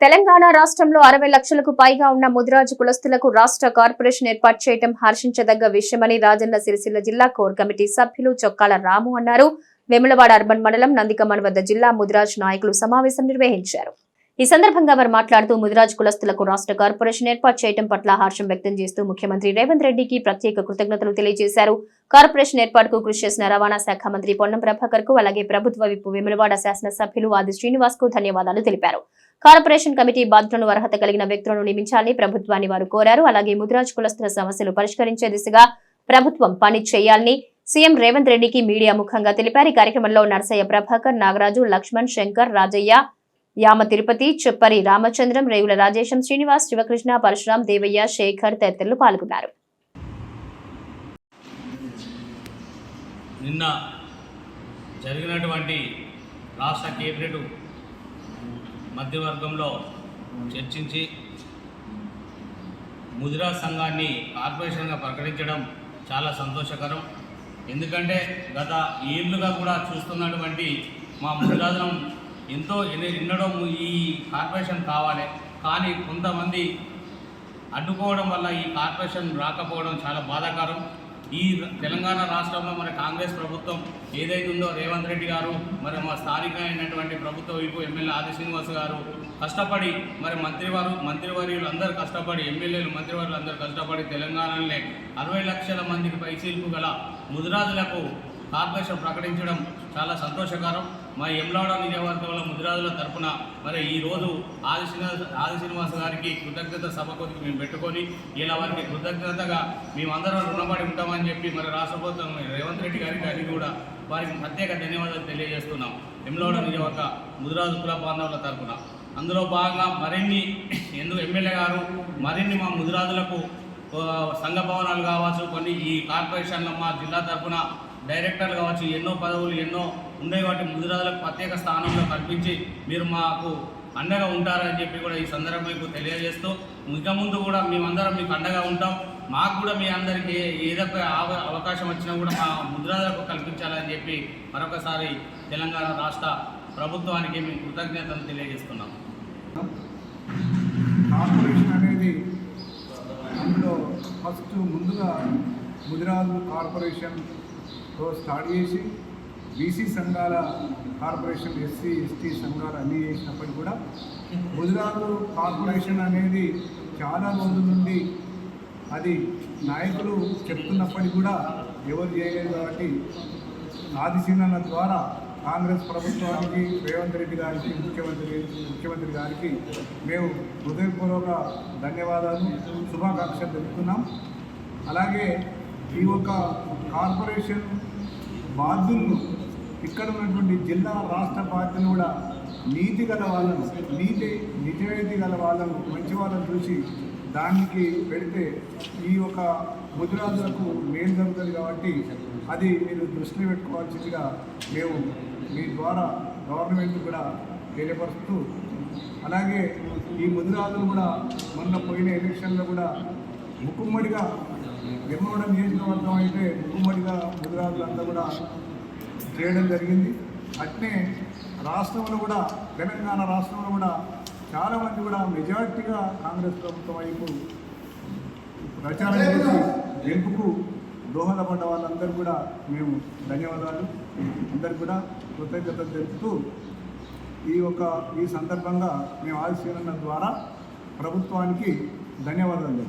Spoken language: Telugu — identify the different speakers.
Speaker 1: తెలంగాణ రాష్ట్రంలో అరవై లక్షలకు పైగా ఉన్న ముదిరాజు కులస్తులకు రాష్ట్ర కార్పొరేషన్ ఏర్పాటు చేయడం హర్షించదగ్గ విషయమని రాజన్న సిరిసిల్ల జిల్లా కోర్ కమిటీ సభ్యులు చొక్కాల రాము అన్నారు. వెములవాడ అర్బన్ మండలం నందికమన్ వద్ద జిల్లా ముదిరాజ్ నాయకులు సమావేశం నిర్వహించారు. ఈ సందర్భంగా వారు మాట్లాడుతూ ముదిరాజ్ కులస్తులకు రాష్ట్ర కార్పొరేషన్ ఏర్పాటు చేయడం పట్ల హర్షం వ్యక్తం చేస్తూ ముఖ్యమంత్రి రేవంత్ రెడ్డికి ప్రత్యేక కృతజ్ఞతలు తెలియజేశారు. కార్పొరేషన్ ఏర్పాటుకు కృషి చేసిన రవాణా శాఖ మంత్రి పొన్నం ప్రభాకర్కు అలాగే ప్రభుత్వ విప్పు వెములవాడ శాసనసభ్యులు ఆది శ్రీనివాస్కు ధన్యవాదాలు తెలిపారు. కార్పొరేషన్ కమిటీ బాధ్యులను అర్హత కలిగిన వ్యక్తులను నియమించాలని ప్రభుత్వాన్ని వారు కోరారు. అలాగే ముదిరాజ్ కులస్తుల సమస్యలు పరిష్కరించే దిశగా ప్రభుత్వం పని చేయాలని సీఎం రేవంత్ రెడ్డికి మీడియా ముఖంగా తెలిపారు. ఈ కార్యక్రమంలో నర్సయ్య ప్రభాకర్ నాగరాజు లక్ష్మణ్ శంకర్ రాజయ్య యామ తిరుపతి చెప్పరి రామచంద్రం రేవుల రాజేశం శ్రీనివాస్ శివకృష్ణ పరశురాం దేవయ్య శేఖర్ తదితరులు పాల్గొన్నారు.
Speaker 2: నిన్న జరిగినటువంటి రాష్ట్ర కేబినెట్ మధ్యవర్గంలో చర్చించి ముదిరా సంఘాన్ని కార్పొరేషన్గా ప్రకటించడం చాలా సంతోషకరం. ఎందుకంటే గత ఏళ్ళుగా కూడా చూస్తున్నటువంటి మా ముదిరాజనం ఎంతో ఎన్ని- ఎన్నడో ఈ కార్పొరేషన్ కావాలి. కానీ కొంతమంది అడ్డుకోవడం వల్ల ఈ కార్పొరేషన్ రాకపోవడం చాలా బాధాకరం. ఈ తెలంగాణ రాష్ట్రంలో మన కాంగ్రెస్ ప్రభుత్వం ఏదైతే ఉందో రేవంత్ రెడ్డి గారు మరి మా స్థానిక అయినటువంటి ప్రభుత్వ వైపు ఎమ్మెల్యే ఆది శ్రీనివాస్ గారు కష్టపడి మరి మంత్రివారు మంత్రివర్యులు అందరూ కష్టపడి ఎమ్మెల్యేలు మంత్రివర్యులు అందరూ కష్టపడి తెలంగాణలోనే అరవై లక్షల మందికి పైసీలకు గల ముదిరాజులకు కార్పొరేషన్ ప్రకటించడం చాలా సంతోషకరం. మా ఎమ్లాడ నియోజకవర్గంలో ముదిరాజుల తరఫున మరి ఈ రోజు ఆది శ్రీనివాస ఆది శ్రీనివాస గారికి కృతజ్ఞత సభ మేము పెట్టుకొని ఇలా వారికి కృతజ్ఞతగా మేమందరం రుణపడి ఉంటామని చెప్పి మరి రాష్ట్ర ప్రభుత్వం రేవంత్ రెడ్డి గారికి అది కూడా వారికి ప్రత్యేక ధన్యవాదాలు తెలియజేస్తున్నాం. ఎమ్లాడ నియోజకవర్గ ముదిరాజు కుల బాంధవుల తరపున. అందులో భాగంగా మరిన్ని ఎందుకు ఎమ్మెల్యే గారు మరిన్ని మా ముదిరాజులకు సంఘ భవనాలు కావచ్చు కొన్ని ఈ కార్పొరేషన్లో మా జిల్లా తరఫున డైరెక్టర్లు కావచ్చు ఎన్నో పదవులు ఎన్నో ఉండే వాటి ముదిరాజులకు ప్రత్యేక స్థానంలో కల్పించి మీరు మాకు అండగా ఉంటారని చెప్పి కూడా ఈ సందర్భం మీకు తెలియజేస్తూ ఇంకా ముందు కూడా మేమందరం మీకు అండగా ఉంటాం. మాకు కూడా మీ అందరికీ ఏ- ఏదో ఒక అవకాశం వచ్చినా కూడా మా ముద్రాలకు కల్పించాలని చెప్పి మరొకసారి తెలంగాణ రాష్ట్ర ప్రభుత్వానికి మేము కృతజ్ఞతలు తెలియజేస్తున్నాం.
Speaker 3: కార్పొరేషన్ అనేది అందులో ఫస్ట్ ముందుగా ముదిరాజు తో స్టార్ట్ చేసి బీసీ సంఘాల కార్పొరేషన్ ఎస్సీ ఎస్టీ సంఘాలు అన్నీ చేసినప్పటికీ కూడా గుజరాత్ కార్పొరేషన్ అనేది చాలా రోజుల నుండి అది నాయకులు చెప్తున్నప్పటికీ కూడా ఎవరు చేయలేదు కాబట్టి ఆదిశీనల ద్వారా కాంగ్రెస్ ప్రభుత్వానికి రేవంత్ రెడ్డి గారికి ముఖ్యమంత్రి ముఖ్యమంత్రి గారికి మేము హృదయపూర్వక ధన్యవాదాలు శుభాకాంక్షలు తెలుపుతున్నాం. అలాగే ఈ యొక్క కార్పొరేషన్ బాధ్యులను ఇక్కడ ఉన్నటువంటి జిల్లా రాష్ట్ర బాధ్యులు కూడా నీతి గల వాళ్ళను నీతి నిజాయితీ గల వాళ్ళను మంచి వాళ్ళని చూసి దానికి పెడితే ఈ యొక్క ముదిరాజులకు మేలు జరుగుతుంది కాబట్టి అది మీరు దృష్టిలో పెట్టుకోవాల్సిందిగా మేము మీ ద్వారా గవర్నమెంట్ కూడా తెలియపరుస్తూ అలాగే ఈ ముదిరాజులు కూడా మొన్న పోయిన ఎలక్షన్లో కూడా ముక్కుమ్మడిగా వెమ్మవడం నియోజకవర్గం అయితే ముక్కుమ్మడిగా ముదిరాజులంతా కూడా చేయడం జరిగింది. అట్నే రాష్ట్రంలో కూడా తెలంగాణ రాష్ట్రంలో కూడా చాలామంది కూడా మెజార్టీగా కాంగ్రెస్ ప్రభుత్వం వైపు ప్రచారం చేసి గెలుపుకు దోహదపడ్డ వాళ్ళందరూ కూడా మేము ధన్యవాదాలు. అందరు కూడా కృతజ్ఞతలు తెలుపుతూ ఈ యొక్క ఈ సందర్భంగా మేము ఆశీర్వన ద్వారా ప్రభుత్వానికి ధన్యవాదాలు